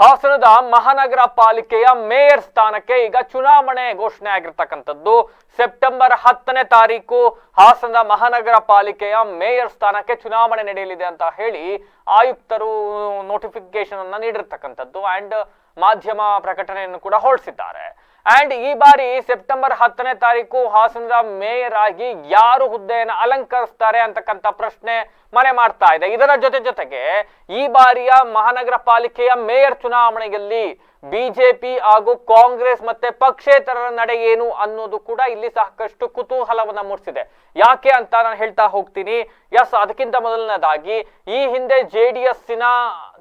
ಹಾಸನದ ಮಹಾನಗರ ಪಾಲಿಕೆಯ ಮೇಯರ್ ಸ್ಥಾನಕ್ಕೆ ಈಗ ಚುನಾವಣೆ ಘೋಷಣೆ ಆಗಿರ್ತಕ್ಕಂಥದ್ದು. ಸೆಪ್ಟೆಂಬರ್ ಹತ್ತನೇ ತಾರೀಕು ಹಾಸನದ ಮಹಾನಗರ ಪಾಲಿಕೆಯ ಮೇಯರ್ ಸ್ಥಾನಕ್ಕೆ ಚುನಾವಣೆ ನಡೆಯಲಿದೆ ಅಂತ ಹೇಳಿ ಆಯುಕ್ತರು ನೋಟಿಫಿಕೇಶನ್ ಅನ್ನ ನೀಡಿರ್ತಕ್ಕಂಥದ್ದು ಅಂಡ್ ಮಾಧ್ಯಮ ಪ್ರಕಟಣೆಯನ್ನು ಕೂಡ ಹೊರಡಿಸಿದ್ದಾರೆ. ಅಂಡ್ ಈ ಬಾರಿ ಸೆಪ್ಟೆಂಬರ್ ಹತ್ತನೇ ತಾರೀಕು ಹಾಸನದ ಮೇಯರ್ ಆಗಿ ಯಾರು ಹುದ್ದೆಯನ್ನು ಅಲಂಕರಿಸ್ತಾರೆ ಅಂತಕ್ಕಂಥ ಪ್ರಶ್ನೆ ಮನೆ ಮಾಡ್ತಾ ಇದೆ. ಇದರ ಜೊತೆ ಜೊತೆಗೆ ಈ ಬಾರಿಯ ಮಹಾನಗರ ಪಾಲಿಕೆಯ ಮೇಯರ್ ಚುನಾವಣೆಯಲ್ಲಿ ಬಿಜೆಪಿ ಹಾಗೂ ಕಾಂಗ್ರೆಸ್ ಮತ್ತೆ ಪಕ್ಷೇತರರ ನಡೆ ಏನು ಅನ್ನೋದು ಕೂಡ ಇಲ್ಲಿ ಸಾಕಷ್ಟು ಕುತೂಹಲವನ್ನ ಮೂಡಿಸಿದೆ. ಯಾಕೆ ಅಂತ ನಾನು ಹೇಳ್ತಾ ಹೋಗ್ತೀನಿ. ಎಸ್, ಅದಕ್ಕಿಂತ ಮೊದಲನೇದಾಗಿ ಈ ಹಿಂದೆ ಜೆ ಡಿ ಎಸ್ಸಿನ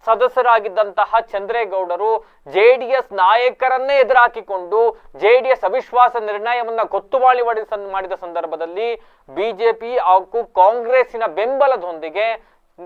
ಸದಸ್ಯರಾಗಿದ್ದಂತಹ ಚಂದ್ರೇಗೌಡರು ಜೆ ಡಿ ಎಸ್ ನಾಯಕರನ್ನೇ ಎದುರಾಕಿಕೊಂಡು ಜೆ ಡಿ ಎಸ್ ಅವಿಶ್ವಾಸ ನಿರ್ಣಯವನ್ನ ಗೊತ್ತುವಾಳಿ ಮಾಡಿದ ಸಂದರ್ಭದಲ್ಲಿ ಬಿಜೆಪಿ ಹಾಗೂ ಕಾಂಗ್ರೆಸ್ಸಿನ ಬೆಂಬಲದೊಂದಿಗೆ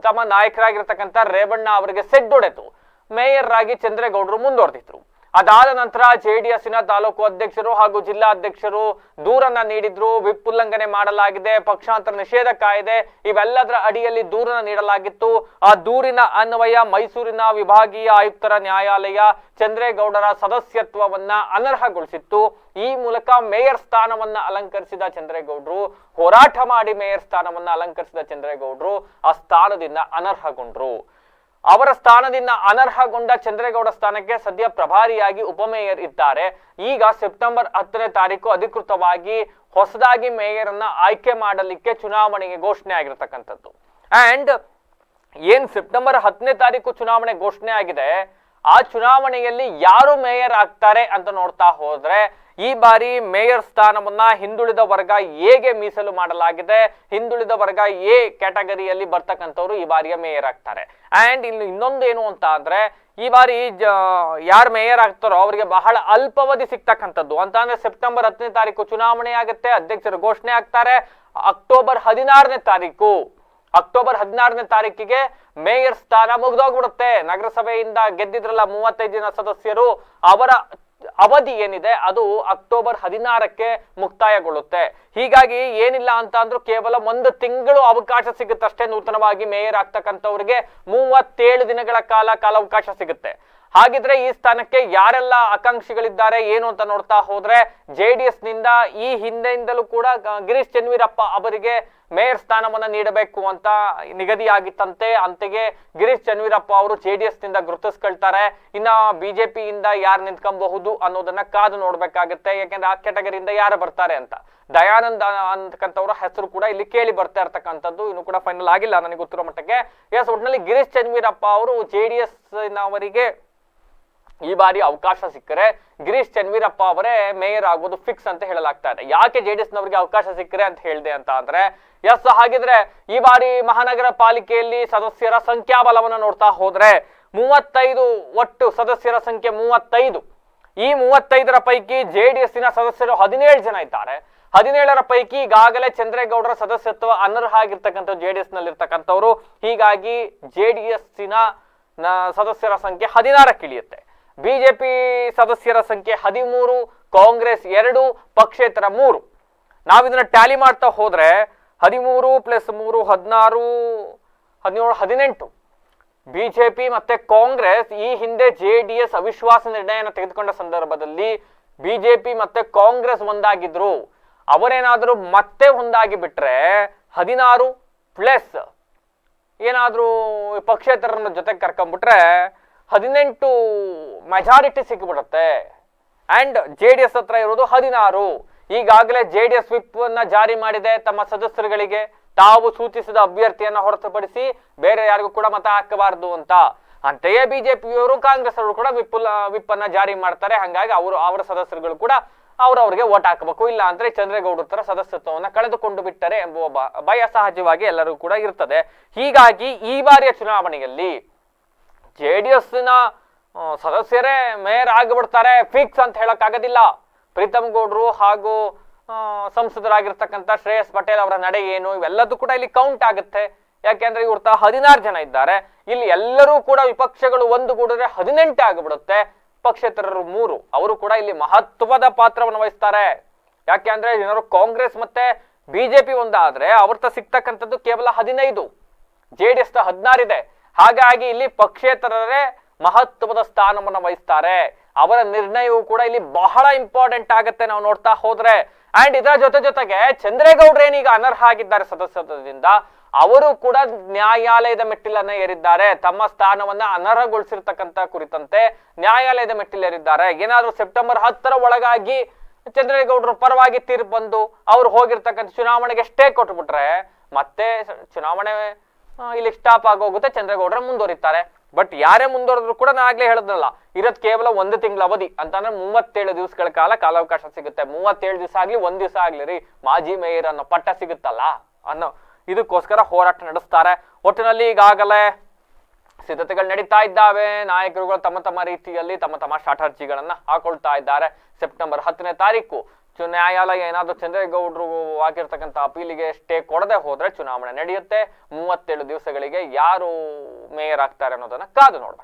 ತಮ್ಮ ನಾಯಕರಾಗಿರ್ತಕ್ಕಂಥ ರೇವಣ್ಣ ಅವರಿಗೆ ಸೆಡ್ಡೊಡೆತು ಮೇಯರ್ ಆಗಿ ಚಂದ್ರೇಗೌಡರು ಮುಂದುವರೆದಿದ್ರು. ಅದಾದ ನಂತರ ಜೆಡಿಎಸ್ಸಿನ ತಾಲೂಕು ಅಧ್ಯಕ್ಷರು ಹಾಗೂ ಜಿಲ್ಲಾ ಅಧ್ಯಕ್ಷರು ದೂರನ್ನ ನೀಡಿದ್ರು. ವಿಪ್ ಉಲ್ಲಂಘನೆ ಮಾಡಲಾಗಿದೆ. ಪಕ್ಷಾಂತರ ನಿಷೇಧ ಕಾಯ್ದೆ ಇವೆಲ್ಲದರ ಅಡಿಯಲ್ಲಿ ದೂರನ್ನ ನೀಡಲಾಗಿತ್ತು. ಆ ದೂರಿನ ಅನ್ವಯ ಮೈಸೂರಿನ ವಿಭಾಗೀಯ ಆಯುಕ್ತರ ನ್ಯಾಯಾಲಯ ಚಂದ್ರೇಗೌಡರ ಸದಸ್ಯತ್ವವನ್ನ ಅನರ್ಹಗೊಳಿಸಿತ್ತು. ಈ ಮೂಲಕ ಮೇಯರ್ ಸ್ಥಾನವನ್ನ ಅಲಂಕರಿಸಿದ ಚಂದ್ರೇಗೌಡರು, ಹೋರಾಟ ಮಾಡಿ ಮೇಯರ್ ಸ್ಥಾನವನ್ನ ಅಲಂಕರಿಸಿದ ಚಂದ್ರೇಗೌಡರು ಆ ಸ್ಥಾನದಿಂದ ಅನರ್ಹಗೊಂಡ್ರು. ಅವರ ಸ್ಥಾನದಿಂದ ಅನರ್ಹಗೊಂಡ ಚಂದ್ರೇಗೌಡ ಸ್ಥಾನಕ್ಕೆ ಸದ್ಯ ಪ್ರಭಾರಿಯಾಗಿ ಉಪಮೇಯರ್ ಇದ್ದಾರೆ. ಈಗ ಸೆಪ್ಟೆಂಬರ್ ಹತ್ತನೇ ತಾರೀಕು ಅಧಿಕೃತವಾಗಿ ಹೊಸದಾಗಿ ಮೇಯರ್ ಅನ್ನ ಆಯ್ಕೆ ಮಾಡಲಿಕ್ಕೆ ಚುನಾವಣೆಗೆ ಘೋಷಣೆ ಆಗಿರತಕ್ಕಂಥದ್ದು. ಅಂಡ್ ಏನ್ ಸೆಪ್ಟೆಂಬರ್ ಹತ್ತನೇ ತಾರೀಕು ಚುನಾವಣೆ ಘೋಷಣೆ ಆಗಿದೆ ಆ ಚುನಾವಣೆಯಲ್ಲಿ ಯಾರು ಮೇಯರ್ ಆಗ್ತಾರೆ ಅಂತ ನೋಡ್ತಾ ಹೋದ್ರೆ ಈ ಬಾರಿ ಮೇಯರ್ ಸ್ಥಾನವನ್ನ ಹಿಂದುಳಿದ ವರ್ಗ ಎಗೆ ಮೀಸಲು ಮಾಡಲಾಗಿದೆ, ಹಿಂದುಳಿದ ವರ್ಗ ಎ ಕ್ಯಾಟಗರಿಯಲ್ಲಿ ಬರ್ತಕ್ಕಂಥವ್ರು ಈ ಬಾರಿಯ ಮೇಯರ್ ಆಗ್ತಾರೆ. ಅಂಡ್ ಇಲ್ಲಿ ಇನ್ನೊಂದು ಏನು ಅಂತ ಅಂದ್ರೆ, ಈ ಬಾರಿ ಯಾರು ಮೇಯರ್ ಆಗ್ತಾರೋ ಅವರಿಗೆ ಬಹಳ ಅಲ್ಪಾವಧಿ ಸಿಗ್ತಕ್ಕಂಥದ್ದು. ಅಂತ ಅಂದ್ರೆ ಸೆಪ್ಟೆಂಬರ್ ಹತ್ತನೇ ತಾರೀಕು ಚುನಾವಣೆ ಆಗುತ್ತೆ, ಅಧ್ಯಕ್ಷರು ಘೋಷಣೆ ಆಗ್ತಾರೆ, ಅಕ್ಟೋಬರ್ ಹದಿನಾರನೇ ತಾರೀಕು. ಅಕ್ಟೋಬರ್ ಹದಿನಾರನೇ ತಾರೀಕಿಗೆ ಮೇಯರ್ ಸ್ಥಾನ ಮುಗ್ದೋಗ್ಬಿಡುತ್ತೆ. ನಗರಸಭೆಯಿಂದ ಗೆದ್ದಿದ್ರಲ್ಲ ಮೂವತ್ತೈದು ಜನ ಸದಸ್ಯರು. ಅವರ ಅವಧಿ ಏನಿದೆ ಅದು ಅಕ್ಟೋಬರ್ ಹದಿನಾರಕ್ಕೆ ಮುಕ್ತಾಯಗೊಳ್ಳುತ್ತೆ. ಹೀಗಾಗಿ ಏನಿಲ್ಲ ಅಂತ ಅಂದ್ರೂ ಕೇವಲ ಒಂದು ತಿಂಗಳು ಅವಕಾಶ ಸಿಗುತ್ತಷ್ಟೇ ನೂತನವಾಗಿ ಮೇಯರ್ ಆಗ್ತಕ್ಕಂಥವ್ರಿಗೆ. ಮೂವತ್ತೇಳು ದಿನಗಳ ಕಾಲ ಕಾಲಾವಕಾಶ ಸಿಗುತ್ತೆ. ಹಾಗಿದ್ರೆ ಈ ಸ್ಥಾನಕ್ಕೆ ಯಾರೆಲ್ಲ ಆಕಾಂಕ್ಷಿಗಳಿದ್ದಾರೆ, ಏನು ಅಂತ ನೋಡ್ತಾ ಹೋದ್ರೆ ಜೆ ಡಿ ಎಸ್ನಿಂದ ಈ ಹಿಂದೆಯಿಂದಲೂ ಕೂಡ ಗಿರೀಶ್ ಚನ್ವೀರಪ್ಪ ಅವರಿಗೆ ಮೇಯರ್ ಸ್ಥಾನವನ್ನ ನೀಡಬೇಕು ಅಂತ ನಿಗದಿಯಾಗಿತ್ತಂತೆ. ಅಂತೆಗೆ ಗಿರೀಶ್ ಚನ್ವೀರಪ್ಪ ಅವರು ಜೆ ಡಿ ಎಸ್ನಿಂದ ಗುರುತಿಸ್ಕೊಳ್ತಾರೆ. ಇನ್ನ ಬಿಜೆಪಿಯಿಂದ ಯಾರು ನಿಂತ್ಕೊಬಹುದು ಅನ್ನೋದನ್ನ ಕಾದು ನೋಡ್ಬೇಕಾಗತ್ತೆ. ಯಾಕೆಂದ್ರೆ ಆ ಕೆಟಗರಿಯಿಂದ ಯಾರು ಬರ್ತಾರೆ ಅಂತ. ದಯಾನಂದ ಅಂತಕ್ಕಂಥವ್ರ ಹೆಸರು ಕೂಡ ಇಲ್ಲಿ ಕೇಳಿ ಬರ್ತಾ ಇರ್ತಕ್ಕಂಥದ್ದು. ಇನ್ನು ಕೂಡ ಫೈನಲ್ ಆಗಿಲ್ಲ ನನಗೆ ಗೊತ್ತಿರೋ ಮಟ್ಟಕ್ಕೆ. ಎಸ್ ಒಟ್ಟಿನಲ್ಲಿ ಗಿರೀಶ್ ಚನ್ವೀರಪ್ಪ ಅವರು ಜೆ ಡಿ ಎಸ್ ನವರಿಗೆ ಈ ಬಾರಿ ಅವಕಾಶ ಸಿಕ್ಕರೆ ಗಿರೀಶ್ ಚನ್ವೀರಪ್ಪ ಅವರೇ ಮೇಯರ್ ಆಗೋದು ಫಿಕ್ಸ್ ಅಂತ ಹೇಳಲಾಗ್ತಾ ಇದೆ. ಯಾಕೆ ಜೆ ಡಿ ಎಸ್ ನವರಿಗೆ ಅವಕಾಶ ಸಿಕ್ಕರೆ ಅಂತ ಹೇಳಿದೆ ಅಂತ ಅಂದ್ರೆ, ಎಸ್, ಹಾಗಿದ್ರೆ ಈ ಬಾರಿ ಮಹಾನಗರ ಪಾಲಿಕೆಯಲ್ಲಿ ಸದಸ್ಯರ ಸಂಖ್ಯಾಬಲವನ್ನ ನೋಡ್ತಾ ಹೋದ್ರೆ ಮೂವತ್ತೈದು ಒಟ್ಟು ಸದಸ್ಯರ ಸಂಖ್ಯೆ ಮೂವತ್ತೈದು. ಈ ಮೂವತ್ತೈದರ ಪೈಕಿ ಜೆ ಡಿ ಎಸ್ಸಿನ ಸದಸ್ಯರು ಹದಿನೇಳು ಜನ ಇದ್ದಾರೆ. ಹದಿನೇಳರ ಪೈಕಿ ಈಗಾಗಲೇ ಚಂದ್ರೇಗೌಡರ ಸದಸ್ಯತ್ವ ಅನರ್ಹ ಆಗಿರ್ತಕ್ಕಂಥ ಜೆ ಡಿ ಎಸ್ ನಲ್ಲಿರ್ತಕ್ಕಂಥವ್ರು ಹೀಗಾಗಿ ಜೆ ಡಿ ಎಸ್ಸಿನ ಸದಸ್ಯರ ಸಂಖ್ಯೆ ಹದಿನಾರಕ್ಕೆ ಇಳಿಯುತ್ತೆ ಬಿಜೆಪಿ ಸದಸ್ಯರ ಸಂಖ್ಯೆ ಹದಿಮೂರು, ಕಾಂಗ್ರೆಸ್ ಎರಡು, ಪಕ್ಷೇತರ ಮೂರು. ನಾವಿದನ್ನ ಟ್ಯಾಲಿ ಮಾಡ್ತಾ ಹೋದ್ರೆ ಹದಿಮೂರು ಪ್ಲಸ್ ಮೂರು ಹದಿನಾರು, ಹದಿನೇಳು, ಹದಿನೆಂಟು. ಬಿಜೆಪಿ ಮತ್ತೆ ಕಾಂಗ್ರೆಸ್ ಈ ಹಿಂದೆ ಜೆ ಡಿ ಎಸ್ ಅವಿಶ್ವಾಸ ನಿರ್ಣಯನ ತೆಗೆದುಕೊಂಡ ಸಂದರ್ಭದಲ್ಲಿ ಬಿಜೆಪಿ ಮತ್ತೆ ಕಾಂಗ್ರೆಸ್ ಒಂದಾಗಿದ್ರು. ಅವರೇನಾದರೂ ಮತ್ತೆ ಒಂದಾಗಿ ಬಿಟ್ರೆ ಹದಿನಾರು ಪ್ಲಸ್ ಏನಾದರೂ ಪಕ್ಷೇತರನ ಜೊತೆಗೆ ಕರ್ಕೊಂಡ್ಬಿಟ್ರೆ ಹದಿನೆಂಟು ಮೆಜಾರಿಟಿ ಸಿಕ್ಕಿಬಿಡುತ್ತೆ ಅಂಡ್ ಜೆ ಡಿ ಎಸ್ ಹತ್ರ ಇರೋದು ಹದಿನಾರು. ಈಗಾಗಲೇ ಜೆ ಡಿ ಎಸ್ ವಿಪ್ ಅನ್ನ ಜಾರಿ ಮಾಡಿದೆ ತಮ್ಮ ಸದಸ್ಯರುಗಳಿಗೆ. ತಾವು ಸೂಚಿಸಿದ ಅಭ್ಯರ್ಥಿಯನ್ನು ಹೊರತುಪಡಿಸಿ ಬೇರೆ ಯಾರಿಗೂ ಕೂಡ ಮತ ಹಾಕಬಾರದು ಅಂತ. ಅಂತೆಯೇ ಬಿಜೆಪಿಯವರು ಕಾಂಗ್ರೆಸ್ ಅವರು ಕೂಡ ವಿಪ್ ವಿಪ್ ಅನ್ನ ಜಾರಿ ಮಾಡ್ತಾರೆ. ಹಂಗಾಗಿ ಅವರು, ಅವರ ಸದಸ್ಯರುಗಳು ಕೂಡ ಅವರವರಿಗೆ ಓಟ್ ಹಾಕಬೇಕು. ಇಲ್ಲ ಅಂದ್ರೆ ಚಂದ್ರೇಗೌಡರ ತರ ಸದಸ್ಯತ್ವವನ್ನು ಕಳೆದುಕೊಂಡು ಬಿಟ್ಟರೆ ಎಂಬುವ ಭಯ ಸಹಜವಾಗಿ ಎಲ್ಲರೂ ಕೂಡ ಇರ್ತದೆ. ಹೀಗಾಗಿ ಈ ಬಾರಿಯ ಚುನಾವಣೆಯಲ್ಲಿ ಜೆ ಡಿ ಎಸ್ನ ಸದಸ್ಯರೇ ಮೇಯರ್ ಆಗಿಬಿಡ್ತಾರೆ, ಫಿಕ್ಸ್ ಅಂತ ಹೇಳಕ್ ಆಗೋದಿಲ್ಲ ಪ್ರೀತಮ್ ಗೌಡ್ರು ಹಾಗೂ ಸಂಸದರಾಗಿರ್ತಕ್ಕಂಥ ಶ್ರೇಯಸ್ ಪಟೇಲ್ ಅವರ ನಡೆ ಏನು ಇವೆಲ್ಲದೂ ಕೂಡ ಇಲ್ಲಿ ಕೌಂಟ್ ಆಗುತ್ತೆ. ಯಾಕೆಂದ್ರೆ ಇವ್ರ ತ ಹದಿನಾರು ಜನ ಇದ್ದಾರೆ. ಇಲ್ಲಿ ಎಲ್ಲರೂ ಕೂಡ ವಿಪಕ್ಷಗಳು ಒಂದುಗೂಡಿದ್ರೆ ಹದಿನೆಂಟು ಆಗಿಬಿಡುತ್ತೆ. ಪಕ್ಷೇತರರು ಮೂರು. ಅವರು ಕೂಡ ಇಲ್ಲಿ ಮಹತ್ವದ ಪಾತ್ರವನ್ನು ವಹಿಸ್ತಾರೆ. ಯಾಕೆ ಅಂದ್ರೆ ಏನಾದ್ರು ಕಾಂಗ್ರೆಸ್ ಮತ್ತೆ ಬಿಜೆಪಿ ಒಂದಾದ್ರೆ ಅವ್ರ ಸಿಗ್ತಕ್ಕಂಥದ್ದು ಕೇವಲ ಹದಿನೈದು. ಜೆ ಡಿ ಎಸ್ ಹದಿನಾರಿದೆ ಹಾಗಾಗಿ ಇಲ್ಲಿ ಪಕ್ಷೇತರರೇ ಮಹತ್ವದ ಸ್ಥಾನವನ್ನು ವಹಿಸ್ತಾರೆ. ಅವರ ನಿರ್ಣಯವು ಕೂಡ ಇಲ್ಲಿ ಬಹಳ ಇಂಪಾರ್ಟೆಂಟ್ ಆಗುತ್ತೆ ನಾವು ನೋಡ್ತಾ ಹೋದ್ರೆ. ಅಂಡ್ ಇದರ ಜೊತೆ ಜೊತೆಗೆ ಚಂದ್ರೇಗೌಡ್ರ ಏನೀಗ ಅನರ್ಹ ಆಗಿದ್ದಾರೆ ಸದಸ್ಯತ್ವದಿಂದ, ಅವರು ಕೂಡ ನ್ಯಾಯಾಲಯದ ಮೆಟ್ಟಿಲನ್ನ ಏರಿದ್ದಾರೆ. ತಮ್ಮ ಸ್ಥಾನವನ್ನ ಅನರ್ಹಗೊಳಿಸಿರ್ತಕ್ಕಂತ ಕುರಿತಂತೆ ನ್ಯಾಯಾಲಯದ ಮೆಟ್ಟಿಲೇರಿದ್ದಾರೆ. ಏನಾದ್ರೂ ಸೆಪ್ಟೆಂಬರ್ ಹತ್ತರ ಒಳಗಾಗಿ ಚಂದ್ರೇಗೌಡರ ಪರವಾಗಿ ತೀರ್ಪು ಬಂದು ಅವ್ರು ಹೋಗಿರ್ತಕ್ಕಂಥ ಚುನಾವಣೆಗೆ ಸ್ಟೇ ಕೊಟ್ಬಿಟ್ರೆ, ಮತ್ತೆ ಚುನಾವಣೆ ಇಲ್ಲಿ ಸ್ಟಾಪ್ ಆಗೋಗುತ್ತೆ, ಚಂದ್ರಗೌಡರ ಮುಂದುವರಿತಾರೆ. ಬಟ್ ಯಾರೇ ಮುಂದುವರೆದ್ರು ಕೂಡ ನಾನು ಆಗ್ಲೇ ಹೇಳಿದ್ನಲ್ಲ, ಇರೋದ್ ಕೇವಲ ಒಂದು ತಿಂಗಳ ಅವಧಿ. ಅಂತಂದ್ರೆ ಮೂವತ್ತೇಳು ದಿವಸಗಳ ಕಾಲ ಕಾಲಾವಕಾಶ ಸಿಗುತ್ತೆ. ಮೂವತ್ತೇಳು ದಿವಸ ಆಗ್ಲಿ, ಒಂದ್ ದಿವಸ ಆಗ್ಲಿ ರೀ, ಮಾಜಿ ಮೇಯರ್ ಅನ್ನೋ ಪಟ್ಟ ಸಿಗುತ್ತಲ್ಲ ಅನ್ನೋ ಇದಕ್ಕೋಸ್ಕರ ಹೋರಾಟ ನಡೆಸ್ತಾರೆ. ಒಟ್ಟಿನಲ್ಲಿ ಈಗಾಗಲೇ ಸಿದ್ಧತೆಗಳು ನಡೀತಾ ಇದ್ದಾವೆ. ನಾಯಕರುಗಳು ತಮ್ಮ ತಮ್ಮ ರೀತಿಯಲ್ಲಿ ತಮ್ಮ ತಮ್ಮ ಸ್ಟ್ರಾಟರ್ಜಿಗಳನ್ನ ಹಾಕೊಳ್ತಾ ಇದ್ದಾರೆ. ಸೆಪ್ಟೆಂಬರ್ ಹತ್ತನೇ ತಾರೀಕು. ಚು ನ್ಯಾಯಾಲಯ ಏನಾದ್ರೂ ಚಂದ್ರೇಗೌಡರು ಆಗಿರ್ತಕ್ಕಂಥ ಅಪೀಲಿಗೆ ಸ್ಟೇ ಕೊಡದೆ ಹೋದ್ರೆ ಚುನಾವಣೆ ನಡೆಯುತ್ತೆ. ಮೂವತ್ತೇಳು ದಿವಸಗಳಿಗೆ ಯಾರು ಮೇಯರ್ ಆಗ್ತಾರೆ ಅನ್ನೋದನ್ನ ಕಾದು ನೋಡ್ಬೇಕು.